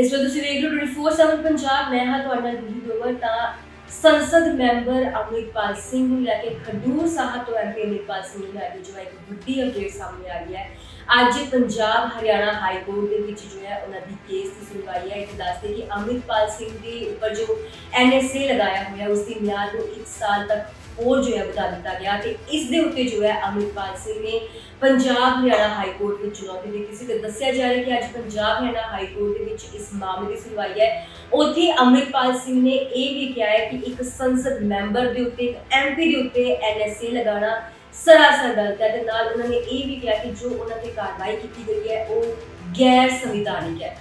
ਇਸ ਵੇਲੇ ਤੁਸੀਂ ਵੇਖ ਰਹੇ ਹੋ 24/7 ਪੰਜਾਬ, ਮੈਂ ਹਾਂ ਤੁਹਾਡਾ ਗੁਰੂ ਦੋਵਰ ਤਾਂ ਸੰਸਦ ਮੈਂਬਰ ਅਮਰਿਤਪਾਲ ਸਿੰਘ ਨੂੰ ਲੈ ਕੇ ਖਡੂਰ ਸਾਹਿਬ ਤੋਂ ਐਮਪੀ ਅਮਰਿਤਪਾਲ ਸਿੰਘ ਨੂੰ ਲੈ ਕੇ ਜੋ ਇੱਕ ਵੱਡੀ ਅਪਡੇਟ ਸਾਹਮਣੇ ਆ ਗਈ ਹੈ। ਅੱਜ ਪੰਜਾਬ ਹਰਿਆਣਾ ਹਾਈ ਕੋਰਟ ਦੇ ਵਿੱਚ ਜੋ ਹੈ ਉਹਨਾਂ ਦੀ ਕੇਸ ਦੀ ਸੁਣਵਾਈ ਹੈ। ਇਹ ਦੱਸਦੇ ਕਿ ਅਮਰਿਤਪਾਲ ਸਿੰਘ ਦੇ ਉੱਪਰ ਜੋ ਐਨਐਸਏ ਲਗਾਇਆ ਹੋਇਆ ਉਸ ਦੀ ਮਿਆਦ ਨੂੰ 1 ਸਾਲ ਤੱਕ ਹੋਰ ਜੋ ਹੈ ਵਧਾ ਦਿੱਤਾ ਗਿਆ ਤੇ ਇਸ ਦੇ ਉੱਤੇ ਜੋ ਹੈ ਅਮਰਿਤਪਾਲ ਸਿੰਘ ਨੇ ਪੰਜਾਬ ਹਰਿਆਣਾ ਹਾਈ ਕੋਰਟ ਵਿੱਚ ਚੁਣੌਤੀ ਦਿੱਤੀ ਸੀ ਤੇ ਦੱਸਿਆ ਜਾ ਰਿਹਾ ਕਿ ਅੱਜ ਪੰਜਾਬ ਹਰਿਆਣਾ ਹਾਈ ਕੋਰਟ ਦੇ ਵਿੱਚ ਇਸ ਮਾਮਲੇ ਦੀ ਸੁਣਵਾਈ ਹੈ। ਉੱਥੇ ਅਮਰਿਤਪਾਲ ਸਿੰਘ ਨੇ ਇਹ ਵੀ ਕਿਹਾ ਹੈ ਕਿ ਇੱਕ ਸੰਸਦ ਮੈਂਬਰ ਦੇ ਉੱਤੇ, ਇੱਕ ਐਮਪੀ ਦੇ ਉੱਤੇ ਐਨਐਸਏ ਲਗਾਉਣਾ ਸਰਾਸਰ ਗਲਤ ਹੈ ਤੇ ਨਾਲ ਉਹਨਾਂ ਨੇ ਇਹ ਵੀ ਕਿਹਾ ਕਿ ਜੋ ਉਹਨਾਂ ਤੇ ਕਾਰਵਾਈ ਕੀਤੀ ਗਈ ਹੈ, ਉਹ ਗੈਰ ਸੰਵਿਧਾਨਿਕ ਹੈ।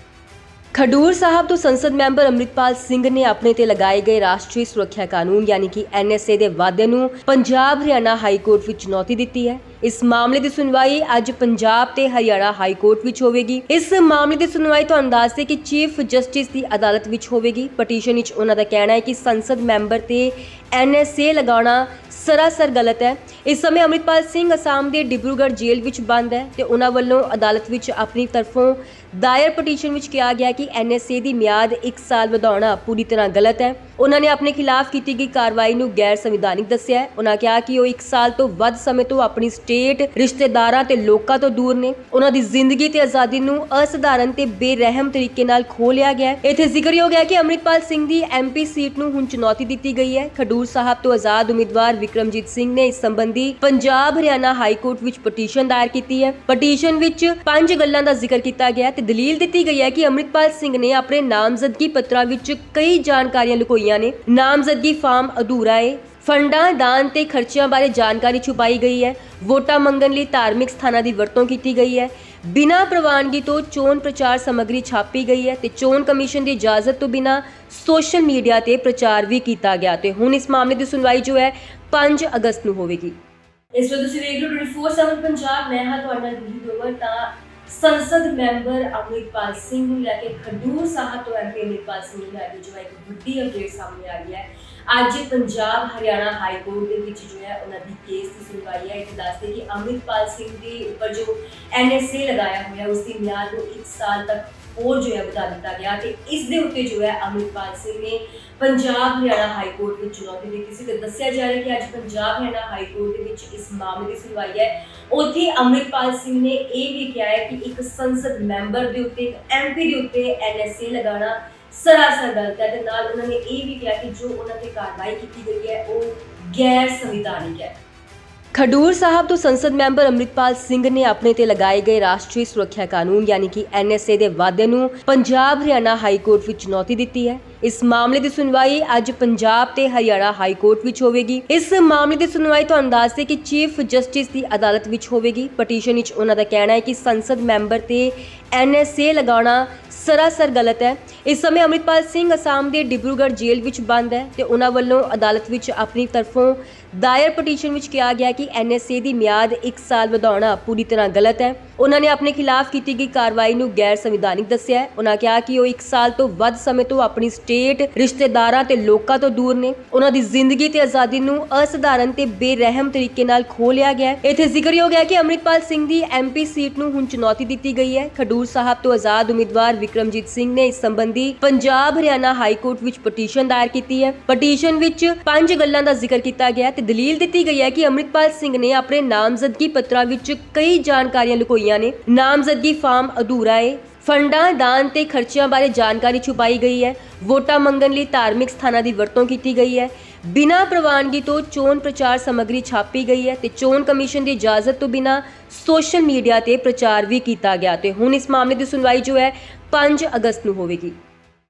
ਖਡੂਰ ਸਾਹਿਬ ਤੋਂ ਸੰਸਦ ਮੈਂਬਰ ਅਮਰਿਤਪਾਲ ਸਿੰਘ ਨੇ ਆਪਣੇ ਤੇ ਲਗਾਏ ਗਏ ਰਾਸ਼ਟਰੀ ਸੁਰੱਖਿਆ ਕਾਨੂੰਨ, ਯਾਨੀ ਕਿ ਐਨਐਸਏ ਦੇ ਵਾਅਦੇ ਨੂੰ ਪੰਜਾਬ ਹਰਿਆਣਾ ਹਾਈ ਕੋਰਟ ਵਿੱਚ ਚੁਣੌਤੀ ਦਿੱਤੀ ਹੈ। ਇਸ ਮਾਮਲੇ ਦੀ ਸੁਣਵਾਈ ਅੱਜ ਪੰਜਾਬ ਤੇ ਹਰਿਆਣਾ ਹਾਈ ਕੋਰਟ ਵਿੱਚ ਹੋਵੇਗੀ। ਇਸ ਮਾਮਲੇ ਦੀ ਸੁਣਵਾਈ ਤੁਹਾਨੂੰ ਦੱਸਦੇ ਕਿ ਚੀਫ ਜਸਟਿਸ ਦੀ ਅਦਾਲਤ ਵਿੱਚ ਹੋਵੇਗੀ। ਪਟੀਸ਼ਨ ਵਿੱਚ ਉਹਨਾਂ ਦਾ ਕਹਿਣਾ ਹੈ ਕਿ ਸੰਸਦ ਮੈਂਬਰ ਤੇ ਐਨਐਸਏ ਲਗਾਉਣਾ ਸਰਾਸਰ ਗਲਤ ਹੈ। ਇਸ ਸਮੇਂ ਅਮਰਿਤਪਾਲ ਸਿੰਘ ਅਸਾਮ ਦੇ ਡਿਬਰੂਗੜ੍ਹ ਜੇਲ੍ਹ ਵਿੱਚ ਬੰਦ ਹੈ ਤੇ ਉਹਨਾਂ ਵੱਲੋਂ ਅਦਾਲਤ ਵਿੱਚ ਆਪਣੀ ਤਰਫੋਂ ਦਾਇਰ ਪਟੀਸ਼ਨ ਵਿੱਚ ਕਿਹਾ ਗਿਆ ਕਿ ਐਨਐਸਏ ਦੀ ਮਿਆਦ 1 ਸਾਲ ਵਧਾਉਣਾ ਪੂਰੀ ਤਰ੍ਹਾਂ ਗਲਤ ਹੈ। ਉਹਨਾਂ ਨੇ ਆਪਣੇ ਖਿਲਾਫ ਕੀਤੀ ਗਈ ਕਾਰਵਾਈ ਨੂੰ ਗੈਰ ਸੰਵਿਧਾਨਿਕ ਦੱਸਿਆ ਹੈ। ਉਹਨਾਂ ਕਿਹਾ ਕਿ ਉਹ 1 ਸਾਲ ਤੋਂ ਵੱਧ ਸਮੇਂ ਤੋਂ ਆਪਣੀ ਸਟੇਟ, ਰਿਸ਼ਤੇਦਾਰਾਂ ਤੇ ਲੋਕਾਂ ਤੋਂ ਦੂਰ ਨੇ। ਉਹਨਾਂ ਦੀ ਜ਼ਿੰਦਗੀ ਤੇ ਆਜ਼ਾਦੀ ਨੂੰ ਅਸਧਾਰਨ ਤੇ ਬੇਰਹਿਮ ਤਰੀਕੇ ਨਾਲ ਖੋਹ ਲਿਆ ਗਿਆ ਹੈ। ਇੱਥੇ ਜ਼ਿਕਰਯੋਗ ਹੈ ਕਿ ਅਮਰਿਤਪਾਲ ਸਿੰਘ ਦੀ ਐਮਪੀ ਸੀਟ ਨੂੰ ਹੁਣ ਚੁਣੌਤੀ ਦਿੱਤੀ ਗਈ ਹੈ। ਖਡੂਰ ਸਾਹਿਬ ਤੋਂ ਆਜ਼ਾਦ ਉਮੀਦਵਾਰ ਵਿਕਰਮਜੀਤ ਸਿੰਘ ਨੇ ਇਸ ਸੰਬੰਧੀ ਪੰਜਾਬ ਹਰਿਆਣਾ ਹਾਈ ਕੋਰਟ ਵਿੱਚ ਪਟੀਸ਼ਨ ਦਾਇਰ ਕੀਤੀ ਹੈ। ਪਟੀਸ਼ਨ ਵਿੱਚ ਪੰਜ ਗੱਲਾਂ ਦਾ ਜ਼ਿਕਰ ਕੀਤਾ ਗਿਆ ਤੇ ਦਲੀਲ ਦਿੱਤੀ ਗਈ ਹੈ ਕਿ ਅਮਰਿਤਪਾਲ ਸਿੰਘ ਨੇ ਆਪਣੇ ਨਾਮਜ਼ਦਗੀ ਪੱਤਰਾਂ ਵਿੱਚ ਕਈ ਜਾਣਕਾਰੀਆਂ ਲੁਕੋਈਆਂ ਨੇ। ਨਾਮਜ਼ਦਗੀ ਫਾਰਮ ਅਧੂਰਾ ਹੈ ਫੰਡਾਂ, ਦਾਨ ਤੇ ਖਰਚਿਆਂ ਬਾਰੇ ਜਾਣਕਾਰੀ ਛੁਪਾਈ ਗਈ ਹੈ। ਵੋਟਾਂ ਮੰਗਣ ਲਈ ਧਾਰਮਿਕ ਸਥਾਨਾਂ ਦੀ ਵਰਤੋਂ ਕੀਤੀ ਗਈ ਹੈ। ਬਿਨਾਂ ਪ੍ਰਵਾਨਗੀ ਤੋਂ ਚੋਣ ਪ੍ਰਚਾਰ ਸਮੱਗਰੀ ਛਾਪੀ ਗਈ ਹੈ ਤੇ ਚੋਣ ਕਮਿਸ਼ਨ ਦੀ ਇਜਾਜ਼ਤ ਤੋਂ ਬਿਨਾਂ ਸੋਸ਼ਲ ਮੀਡੀਆ ਤੇ ਪ੍ਰਚਾਰ ਵੀ ਕੀਤਾ ਗਿਆ ਤੇ ਹੁਣ ਇਸ ਮਾਮਲੇ ਦੀ ਸੁਣਵਾਈ ਜੋ ਹੈ 5 ਅਗਸਤ ਨੂੰ ਹੋਵੇਗੀ। ਇਸ ਵੇਲੇ ਤੁਸੀਂ ਵੇਖ ਰਹੇ ਹੋ 24/7 ਪੰਜਾਬ, ਮੈਂ ਹਾਂ ਤੁਹਾਡਾ ਗੁਰੂ ਦੋਵਰ ਤਾਂ ਸੰਸਦ ਮੈਂਬਰ ਅਮਰਿਤਪਾਲ ਸਿੰਘ ਨੂੰ ਲੈ ਕੇ ਖਡੂਰ ਸਾਹਿਬ ਤੋਂ ਐਮਪੀ ਅਮਰਿਤਪਾਲ ਸਿੰਘ ਨੂੰ ਲੈ ਕੇ ਜੋ ਹੈ ਇੱਕ ਵੱਡੀ ਅਪਡੇਟ ਸਾਹਮਣੇ ਆ ਗਈ ਹੈ। ਅੱਜ ਪੰਜਾਬ ਹਰਿਆਣਾ ਹਾਈ ਕੋਰਟ ਦੇ ਵਿੱਚ ਜੋ ਹੈ ਉਹਨਾਂ ਦੀ ਕੇਸ ਦੀ ਸੁਣਵਾਈ ਹੈ। ਇਹ ਦੱਸਦੇ ਕਿ ਅਮਰਿਤਪਾਲ ਸਿੰਘ ਦੇ ਉੱਪਰ ਜੋ ਐਨਐਸਏ ਲਗਾਇਆ ਹੋਇਆ ਉਸ ਦੀ ਮਿਆਦ ਨੂੰ 1 ਸਾਲ ਤੱਕ ਹੋਰ ਜੋ ਹੈ ਵਧਾ ਦਿੱਤਾ ਗਿਆ ਤੇ ਇਸ ਦੇ ਉੱਤੇ ਜੋ ਹੈ ਅਮਰਿਤਪਾਲ ਸਿੰਘ ਨੇ ਪੰਜਾਬ ਹਰਿਆਣਾ ਹਾਈ ਕੋਰਟ ਵਿੱਚ ਚੁਣੌਤੀ ਦਿੱਤੀ ਸੀ ਤੇ ਦੱਸਿਆ ਜਾ ਰਿਹਾ ਕਿ ਅੱਜ ਪੰਜਾਬ ਹਰਿਆਣਾ ਹਾਈ ਕੋਰਟ ਦੇ ਵਿੱਚ ਇਸ ਮਾਮਲੇ ਦੀ ਸੁਣਵਾਈ ਹੈ। ਉੱਥੇ ਅਮਰਿਤਪਾਲ ਸਿੰਘ ਨੇ ਇਹ ਵੀ ਕਿਹਾ ਹੈ ਕਿ ਇੱਕ ਸੰਸਦ ਮੈਂਬਰ ਦੇ ਉੱਤੇ, ਇੱਕ ਐਮਪੀ ਦੇ ਉੱਤੇ ਐਨਐਸਏ ਲਗਾਉਣਾ ਸਰਾਸਰ ਗਲਤ ਹੈ ਤੇ ਨਾਲ ਉਹਨਾਂ ਨੇ ਇਹ ਵੀ ਕਿਹਾ ਕਿ ਜੋ ਉਹਨਾਂ ਤੇ ਕਾਰਵਾਈ ਕੀਤੀ ਗਈ ਹੈ, ਉਹ ਗੈਰ ਸੰਵਿਧਾਨਿਕ ਹੈ। ਖਡੂਰ ਸਾਹਿਬ ਤੋਂ ਸੰਸਦ ਮੈਂਬਰ ਅਮਰਿਤਪਾਲ ਸਿੰਘ ਨੇ ਆਪਣੇ ਤੇ ਲਗਾਏ ਗਏ ਰਾਸ਼ਟਰੀ ਸੁਰੱਖਿਆ ਕਾਨੂੰਨ, ਯਾਨੀ ਕਿ ਐਨਐਸਏ ਦੇ ਵਾਅਦੇ ਨੂੰ ਪੰਜਾਬ ਹਰਿਆਣਾ ਹਾਈ ਕੋਰਟ ਵਿੱਚ ਚੁਣੌਤੀ ਦਿੱਤੀ ਹੈ। ਇਸ ਮਾਮਲੇ ਦੀ ਸੁਣਵਾਈ ਅੱਜ ਪੰਜਾਬ ਤੇ ਹਰਿਆਣਾ ਹਾਈ ਕੋਰਟ ਵਿੱਚ ਹੋਵੇਗੀ। ਇਸ ਮਾਮਲੇ ਦੀ ਸੁਣਵਾਈ ਤੁਹਾਨੂੰ ਦੱਸਦੇ ਕਿ ਚੀਫ ਜਸਟਿਸ ਦੀ ਅਦਾਲਤ ਵਿੱਚ ਹੋਵੇਗੀ। ਪਟੀਸ਼ਨ ਵਿੱਚ ਉਹਨਾਂ ਦਾ ਕਹਿਣਾ ਹੈ ਕਿ ਸੰਸਦ ਮੈਂਬਰ ਤੇ ਐਨਐਸਏ ਲਗਾਉਣਾ ਸਰਾਸਰ ਗਲਤ ਹੈ। ਇਸ ਸਮੇਂ ਅਮਰਿਤਪਾਲ ਸਿੰਘ ਅਸਾਮ ਦੇ ਡਿਬਰੂਗੜ੍ਹ ਜੇਲ੍ਹ ਵਿੱਚ ਬੰਦ ਹੈ ਤੇ ਉਹਨਾਂ ਵੱਲੋਂ ਅਦਾਲਤ ਵਿੱਚ ਆਪਣੀ ਤਰਫੋਂ ਦਾਇਰ ਪਟੀਸ਼ਨ ਵਿੱਚ ਕਿਹਾ ਗਿਆ ਕਿ ਐਨਐਸਏ ਦੀ ਮਿਆਦ 1 ਸਾਲ ਵਧਾਉਣਾ ਪੂਰੀ ਤਰ੍ਹਾਂ ਗਲਤ ਹੈ। ਉਹਨਾਂ ਨੇ ਆਪਣੇ ਖਿਲਾਫ ਕੀਤੀ ਗਈ ਕਾਰਵਾਈ ਨੂੰ ਗੈਰ ਸੰਵਿਧਾਨਿਕ ਦੱਸਿਆ ਉਹਨਾਂ ਕਿਹਾ ਕਿ ਉਹ 1 ਸਾਲ ਤੋਂ ਵੱਧ ਸਮੇਂ ਤੋਂ ਆਪਣੀ ਸਟੇਟ, ਰਿਸ਼ਤੇਦਾਰਾਂ ਤੇ ਲੋਕਾਂ ਤੋਂ ਦੂਰ ਨੇ। ਉਹਨਾਂ ਦੀ ਜ਼ਿੰਦਗੀ ਤੇ ਆਜ਼ਾਦੀ ਨੂੰ ਅਸਧਾਰਨ ਤੇ ਬੇਰਹਿਮ ਤਰੀਕੇ ਨਾਲ ਖੋਹ ਲਿਆ ਗਿਆ ਹੈ। ਇੱਥੇ ਜ਼ਿਕਰਯੋਗ ਹੈ ਕਿ ਅਮਰਿਤਪਾਲ ਸਿੰਘ ਦੀ ਐਮਪੀ ਸੀਟ ਨੂੰ ਹੁਣ ਚੁਣੌਤੀ ਦਿੱਤੀ ਗਈ ਹੈ। ਖਡੂਰ ਸਾਹਿਬ ਤੋਂ ਆਜ਼ਾਦ ਉਮੀਦਵਾਰ ਵਿਕਰਮਜੀਤ ਸਿੰਘ ਨੇ ਇਸ ਸੰਬੰਧੀ ਪੰਜਾਬ ਹਰਿਆਣਾ ਹਾਈ ਕੋਰਟ ਵਿੱਚ ਪਟੀਸ਼ਨ ਦਾਇਰ ਕੀਤੀ ਹੈ। ਪਟੀਸ਼ਨ ਵਿੱਚ ਪੰਜ ਗੱਲਾਂ ਦਾ ਜ਼ਿਕਰ ਕੀਤਾ ਗਿਆ ਤੇ ਦਲੀਲ ਦਿੱਤੀ ਗਈ ਹੈ ਕਿ ਅਮਰਿਤਪਾਲ ਸਿੰਘ ਨੇ ਆਪਣੇ ਨਾਮਜ਼ਦਗੀ ਪੱਤਰਾਂ ਵਿੱਚ ਕਈ ਜਾਣਕਾਰੀਆਂ ਲੁਕੋਈਆਂ ਨੇ। ਨਾਮਜ਼ਦਗੀ ਫਾਰਮ ਅਧੂਰਾ ਹੈ। ਫੰਡਾਂ, ਦਾਨ ਤੇ ਖਰਚਿਆਂ ਬਾਰੇ ਜਾਣਕਾਰੀ ਛੁਪਾਈ ਗਈ ਹੈ। ਵੋਟਾਂ ਮੰਗਣ ਲਈ ਧਾਰਮਿਕ ਸਥਾਨਾਂ ਦੀ ਵਰਤੋਂ ਕੀਤੀ ਗਈ ਹੈ। ਬਿਨਾਂ ਪ੍ਰਵਾਨਗੀ ਤੋਂ ਚੋਣ ਪ੍ਰਚਾਰ ਸਮੱਗਰੀ ਛਾਪੀ ਗਈ ਹੈ ਤੇ ਚੋਣ ਕਮਿਸ਼ਨ ਦੀ ਇਜਾਜ਼ਤ ਤੋਂ ਬਿਨਾਂ ਸੋਸ਼ਲ ਮੀਡੀਆ ਤੇ ਪ੍ਰਚਾਰ ਵੀ ਕੀਤਾ ਗਿਆ ਤੇ ਹੁਣ ਇਸ ਮਾਮਲੇ ਦੀ ਸੁਣਵਾਈ ਜੋ ਹੈ 5 ਅਗਸਤ ਨੂੰ ਹੋਵੇਗੀ।